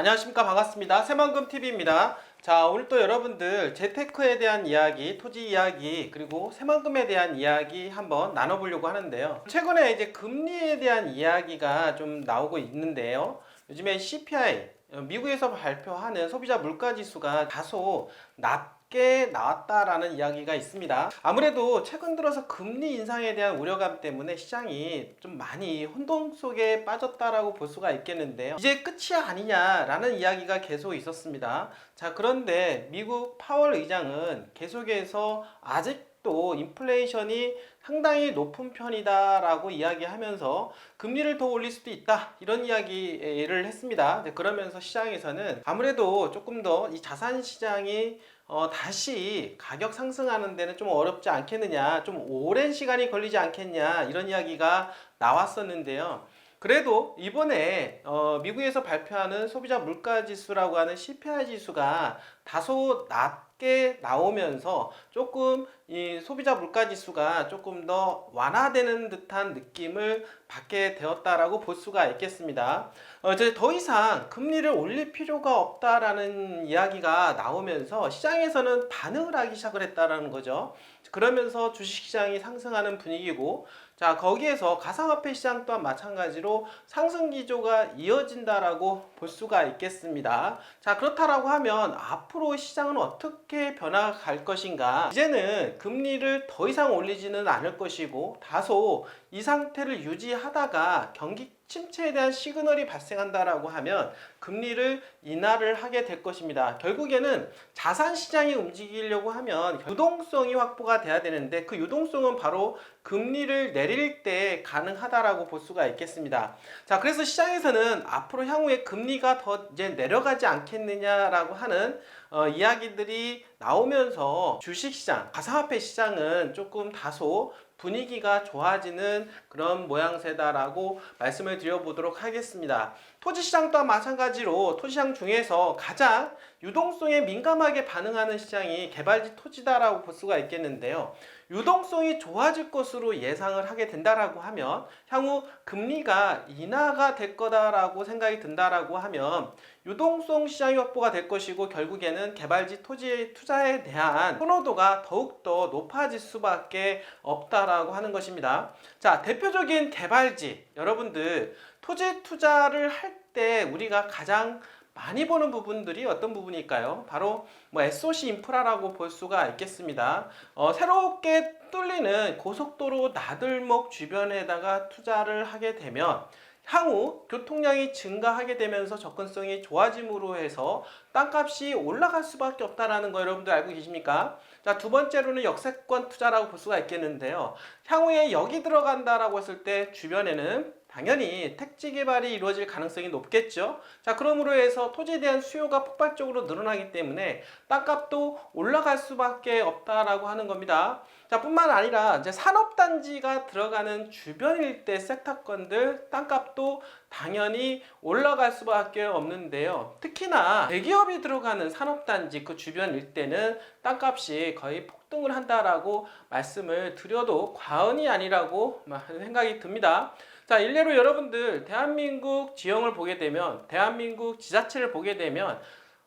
안녕하십니까. 반갑습니다. 새만금TV입니다. 자 오늘 또 여러분들 재테크에 대한 이야기 토지 이야기 그리고 새만금에 대한 이야기 한번 나눠보려고 하는데요. 최근에 이제 금리에 대한 이야기가 좀 나오고 있는데요. 요즘에 CPI 어, 미국에서 발표하는 소비자 물가 지수가 다소 낮게 나왔다라는 이야기가 있습니다. 아무래도 최근 들어서 금리 인상에 대한 우려감 때문에 시장이 좀 많이 혼돈 속에 빠졌다라고 볼 수가 있겠는데요. 이제 끝이 아니냐라는 이야기가 계속 있었습니다. 자, 그런데 미국 파월 의장은 계속해서 아직 도 인플레이션이 상당히 높은 편이다라고 이야기하면서 금리를 더 올릴 수도 있다 이런 이야기를 했습니다. 네, 그러면서 시장에서는 아무래도 조금 더 이 자산 시장이 어, 다시 가격 상승하는 데는 좀 어렵지 않겠느냐, 좀 오랜 시간이 걸리지 않겠냐 이런 이야기가 나왔었는데요. 그래도 이번에 어, 미국에서 발표하는 소비자 물가 지수라고 하는 CPI 지수가 다소 낮 게 나오면서 조금 이 소비자 물가 지수가 조금 더 완화되는 듯한 느낌을 받게 되었다라고 볼 수가 있겠습니다. 어, 이제 더 이상 금리를 올릴 필요가 없다라는 이야기가 나오면서 시장에서는 반응을 하기 시작을 했다라는 거죠. 그러면서 주식시장이 상승하는 분위기고 자 거기에서 가상화폐 시장 또한 마찬가지로 상승 기조가 이어진다라고 볼 수가 있겠습니다. 자 그렇다라고 하면 앞으로 시장은 어떻게 변화갈 것인가? 이제는 금리를 더 이상 올리지는 않을 것이고 다소 이 상태를 유지하다가 경기 침체에 대한 시그널이 발생한다라고 하면 금리를 인하를 하게 될 것입니다. 결국에는 자산 시장이 움직이려고 하면 유동성이 확보가 돼야 되는데 그 유동성은 바로 금리를 내릴 때 가능하다라고 볼 수가 있겠습니다. 자, 그래서 시장에서는 앞으로 향후에 금리가 더 이제 내려가지 않겠느냐라고 하는 어, 이야기들이 나오면서 주식시장, 가상화폐 시장은 조금 다소 분위기가 좋아지는 그런 모양새다라고 말씀을 드려보도록 하겠습니다. 토지시장 또한 마찬가지로 토지시장 중에서 가장 유동성에 민감하게 반응하는 시장이 개발지 토지다라고 볼 수가 있겠는데요. 유동성이 좋아질 것으로 예상을 하게 된다라고 하면 향후 금리가 인하가 될 거다라고 생각이 든다라고 하면 유동성 시장이 확보가 될 것이고 결국에는 개발지 토지의 투자에 대한 선호도가 더욱더 높아질 수밖에 없다라고 하는 것입니다. 자, 대표적인 개발지 여러분들 토지 투자를 할 때 우리가 가장 많이 보는 부분들이 어떤 부분일까요? 바로 뭐 SOC 인프라라고 볼 수가 있겠습니다. 어, 새롭게 뚫리는 고속도로 나들목 주변에다가 투자를 하게 되면 향후 교통량이 증가하게 되면서 접근성이 좋아짐으로 해서 땅값이 올라갈 수밖에 없다라는 거 여러분들 알고 계십니까? 자, 두 번째로는 역세권 투자라고 볼 수가 있겠는데요. 향후에 여기 들어간다라고 했을 때 주변에는 당연히 택지 개발이 이루어질 가능성이 높겠죠. 자, 그러므로 해서 토지에 대한 수요가 폭발적으로 늘어나기 때문에 땅값도 올라갈 수밖에 없다라고 하는 겁니다. 자, 뿐만 아니라 이제 산업단지가 들어가는 주변 일대 섹터권들 땅값도 당연히 올라갈 수밖에 없는데요. 특히나 대기업이 들어가는 산업단지 그 주변 일대는 땅값이 거의 폭등을 한다라고 말씀을 드려도 과언이 아니라고 생각이 듭니다. 자, 일례로 여러분들 대한민국 지형을 보게 되면 대한민국 지자체를 보게 되면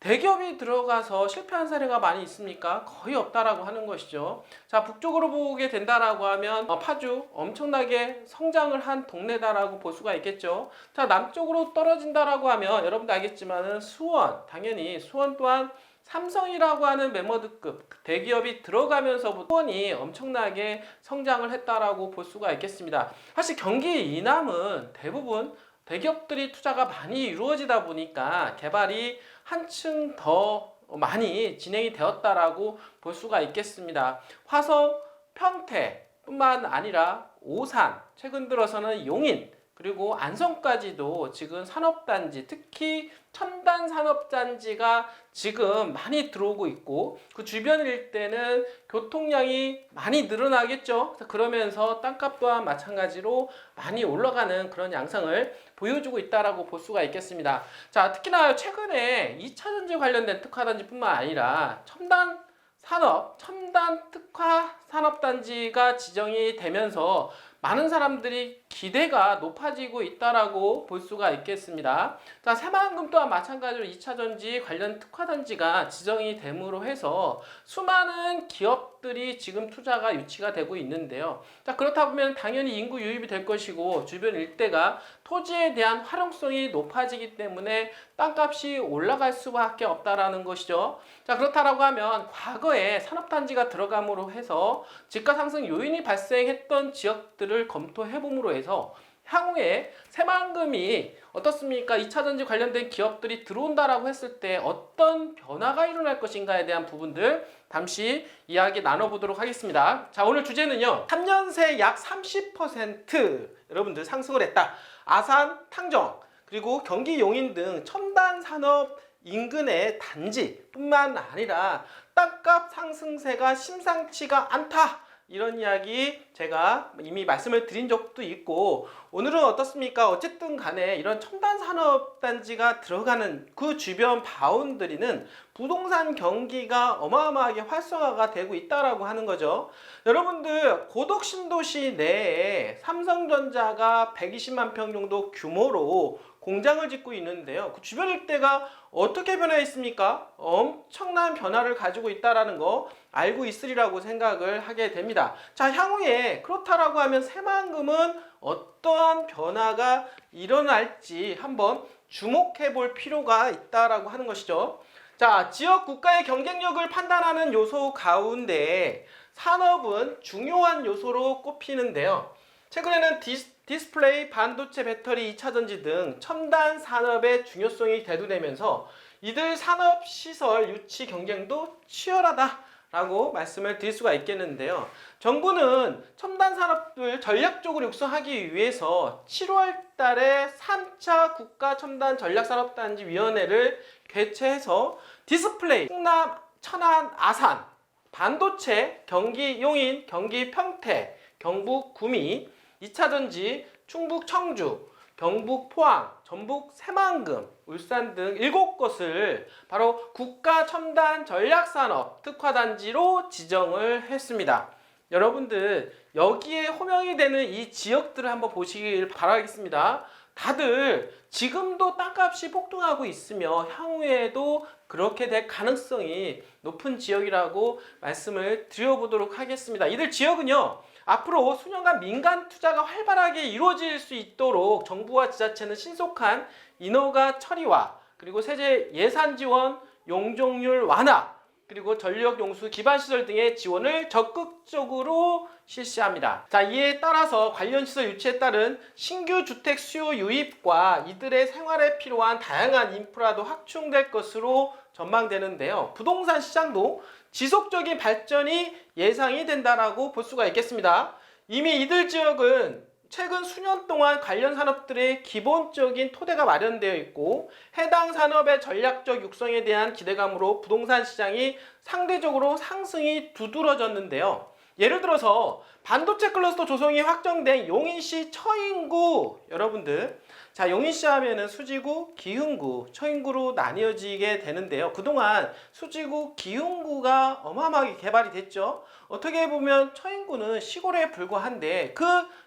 대기업이 들어가서 실패한 사례가 많이 있습니까? 거의 없다라고 하는 것이죠. 자, 북쪽으로 보게 된다라고 하면 어, 파주 엄청나게 성장을 한 동네다라고 볼 수가 있겠죠. 자, 남쪽으로 떨어진다라고 하면 여러분도 알겠지만은 수원, 당연히 수원 또한 삼성이라고 하는 메모드급 대기업이 들어가면서부터 수원이 엄청나게 성장을 했다라고 볼 수가 있겠습니다. 사실 경기 이남은 대부분 대기업들이 투자가 많이 이루어지다 보니까 개발이 한층 더 많이 진행이 되었다라고 볼 수가 있겠습니다. 화성, 평택뿐만 아니라 오산, 최근 들어서는 용인, 그리고 안성까지도 지금 산업단지, 특히 첨단 산업단지가 지금 많이 들어오고 있고 그 주변 일대는 교통량이 많이 늘어나겠죠. 그러면서 땅값 또한 마찬가지로 많이 올라가는 그런 양상을 보여주고 있다라고 볼 수가 있겠습니다. 자, 특히나 최근에 2차 전지 관련된 특화단지뿐만 아니라 첨단 산업, 첨단 특화 산업단지가 지정이 되면서 많은 사람들이 기대가 높아지고 있다라고 볼 수가 있겠습니다. 자, 새만금 또한 마찬가지로 2차 전지 관련 특화 단지가 지정이 됨으로 해서 수많은 기업들이 지금 투자가 유치가 되고 있는데요. 자, 그렇다 보면 당연히 인구 유입이 될 것이고 주변 일대가 토지에 대한 활용성이 높아지기 때문에 땅값이 올라갈 수밖에 없다라는 것이죠. 자, 그렇다라고 하면 과거에 산업 단지가 들어감으로 해서 집가 상승 요인이 발생했던 지역들을 검토해 봄으로 해서 향후에 새만금이 어떻습니까? 2차 전지 관련된 기업들이 들어온다라고 했을 때 어떤 변화가 일어날 것인가에 대한 부분들 잠시 이야기 나눠보도록 하겠습니다. 자, 오늘 주제는요. 3년 새 약 30% 여러분들 상승을 했다. 아산, 탕정, 그리고 경기 용인 등 첨단 산업 인근의 단지뿐만 아니라 땅값 상승세가 심상치가 않다. 이런 이야기 제가 이미 말씀을 드린 적도 있고 오늘은 어떻습니까? 어쨌든 간에 이런 첨단 산업 단지가 들어가는 그 주변 바운드리는 부동산 경기가 어마어마하게 활성화가 되고 있다라고 하는 거죠. 여러분들 고덕 신도시 내에 삼성전자가 120만 평 정도 규모로 공장을 짓고 있는데요. 그 주변 일대가 어떻게 변화했습니까? 엄청난 변화를 가지고 있다라는 거 알고 있으리라고 생각을 하게 됩니다. 자, 향후에 그렇다라고 하면 새만금은 어떠한 변화가 일어날지 한번 주목해 볼 필요가 있다라고 하는 것이죠. 자, 지역 국가의 경쟁력을 판단하는 요소 가운데 산업은 중요한 요소로 꼽히는데요. 최근에는 디스, 디스플레이, 반도체, 배터리, 2차 전지 등 첨단 산업의 중요성이 대두되면서 이들 산업 시설 유치 경쟁도 치열하다 라고 말씀을 드릴 수가 있겠는데요. 정부는 첨단 산업을 전략적으로 육성하기 위해서 7월 달에 3차 국가 첨단 전략 산업 단지 위원회를 개최해서 디스플레이, 충남, 천안, 아산, 반도체, 경기 용인, 경기 평택, 경북 구미, 2차 전지, 충북 청주, 경북 포항, 전북 새만금, 울산 등 7곳을 바로 국가 첨단 전략 산업 특화 단지로 지정을 했습니다. 여러분들 여기에 호명이 되는 이 지역들을 한번 보시길 바라겠습니다. 다들 지금도 땅값이 폭등하고 있으며 향후에도 그렇게 될 가능성이 높은 지역이라고 말씀을 드려보도록 하겠습니다. 이들 지역은요. 앞으로 수년간 민간 투자가 활발하게 이루어질 수 있도록 정부와 지자체는 신속한 인허가 처리와 그리고 세제 예산 지원, 용적률 완화, 그리고 전력 용수 기반 시설 등의 지원을 적극적으로 실시합니다. 자, 이에 따라서 관련 시설 유치에 따른 신규 주택 수요 유입과 이들의 생활에 필요한 다양한 인프라도 확충될 것으로 전망되는데요. 부동산 시장도 지속적인 발전이 예상이 된다라고 볼 수가 있겠습니다. 이미 이들 지역은 최근 수년 동안 관련 산업들의 기본적인 토대가 마련되어 있고 해당 산업의 전략적 육성에 대한 기대감으로 부동산 시장이 상대적으로 상승이 두드러졌는데요. 예를 들어서 반도체 클러스터 조성이 확정된 용인시 처인구 여러분들 자 용인시 하면은 수지구, 기흥구, 처인구로 나뉘어지게 되는데요. 그동안 수지구, 기흥구가 어마어마하게 개발이 됐죠. 어떻게 보면 처인구는 시골에 불과한데 그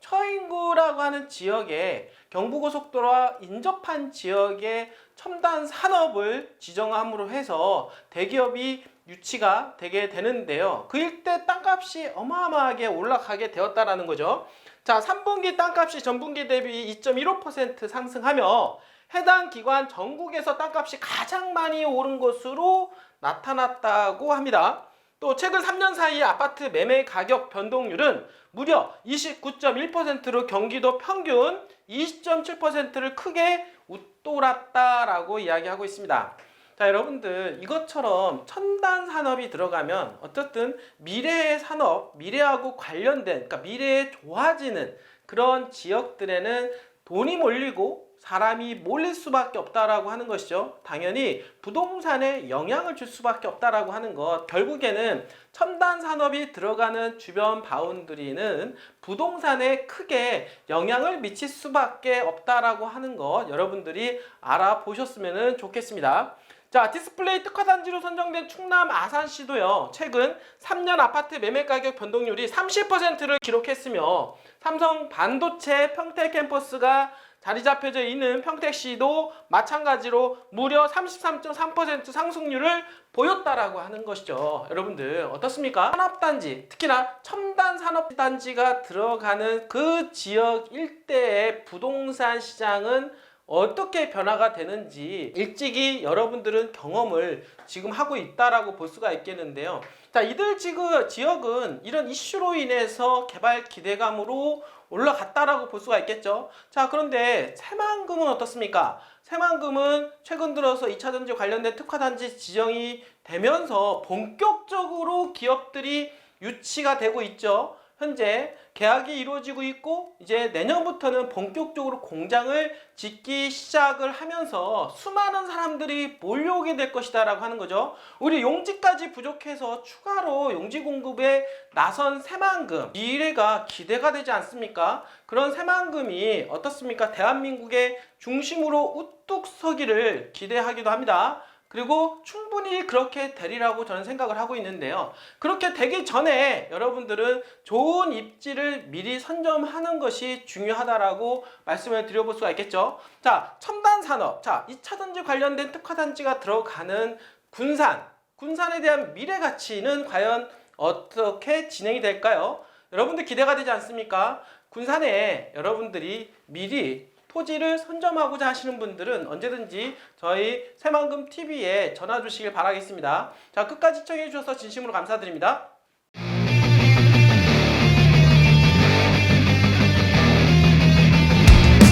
처인구라고 하는 지역에 경부고속도로와 인접한 지역에 첨단 산업을 지정함으로 해서 대기업이 유치가 되게 되는데요. 그 일대 땅값이 어마어마하게 올라가게 되었다라는 거죠. 자, 3분기 땅값이 전분기 대비 2.15% 상승하며 해당 기관 전국에서 땅값이 가장 많이 오른 것으로 나타났다고 합니다. 또 최근 3년 사이 아파트 매매 가격 변동률은 무려 29.1%로 경기도 평균 20.7%를 크게 웃돌았다라고 이야기하고 있습니다. 자, 여러분들 이것처럼 첨단 산업이 들어가면 어쨌든 미래의 산업, 미래하고 관련된 그러니까 미래에 좋아지는 그런 지역들에는 돈이 몰리고 사람이 몰릴 수밖에 없다라고 하는 것이죠. 당연히 부동산에 영향을 줄 수밖에 없다라고 하는 것. 결국에는 첨단 산업이 들어가는 주변 바운드리는 부동산에 크게 영향을 미칠 수밖에 없다라고 하는 것 여러분들이 알아보셨으면 좋겠습니다. 자, 디스플레이 특화 단지로 선정된 충남 아산시도요. 최근 3년 아파트 매매 가격 변동률이 30%를 기록했으며 삼성 반도체 평택 캠퍼스가 자리 잡혀져 있는 평택시도 마찬가지로 무려 33.3% 상승률을 보였다라고 하는 것이죠. 여러분들 어떻습니까? 산업단지, 특히나 첨단 산업단지가 들어가는 그 지역 일대의 부동산 시장은 어떻게 변화가 되는지 일찍이 여러분들은 경험을 지금 하고 있다라고 볼 수가 있겠는데요. 자, 이들 지역은 이런 이슈로 인해서 개발 기대감으로 올라갔다라고 볼 수가 있겠죠. 자, 그런데 새만금은 어떻습니까? 새만금은 최근 들어서 2차 전지 관련된 특화단지 지정이 되면서 본격적으로 기업들이 유치가 되고 있죠. 현재 계약이 이루어지고 있고 이제 내년부터는 본격적으로 공장을 짓기 시작을 하면서 수많은 사람들이 몰려오게 될 것이다 라고 하는 거죠. 우리 용지까지 부족해서 추가로 용지 공급에 나선 새만금 미래가 기대가 되지 않습니까? 그런 새만금이 어떻습니까? 대한민국의 중심으로 우뚝 서기를 기대하기도 합니다. 그리고 충분히 그렇게 되리라고 저는 생각을 하고 있는데요. 그렇게 되기 전에 여러분들은 좋은 입지를 미리 선점하는 것이 중요하다라고 말씀을 드려볼 수가 있겠죠. 자, 첨단 산업. 자, 2차 전지 관련된 특화 단지가 들어가는 군산. 군산에 대한 미래 가치는 과연 어떻게 진행이 될까요? 여러분들 기대가 되지 않습니까? 군산에 여러분들이 미리 토지를 선점하고자 하시는 분들은 언제든지 저희 새만금 TV에 전화 주시길 바라겠습니다. 자, 끝까지 시청해 주셔서 진심으로 감사드립니다.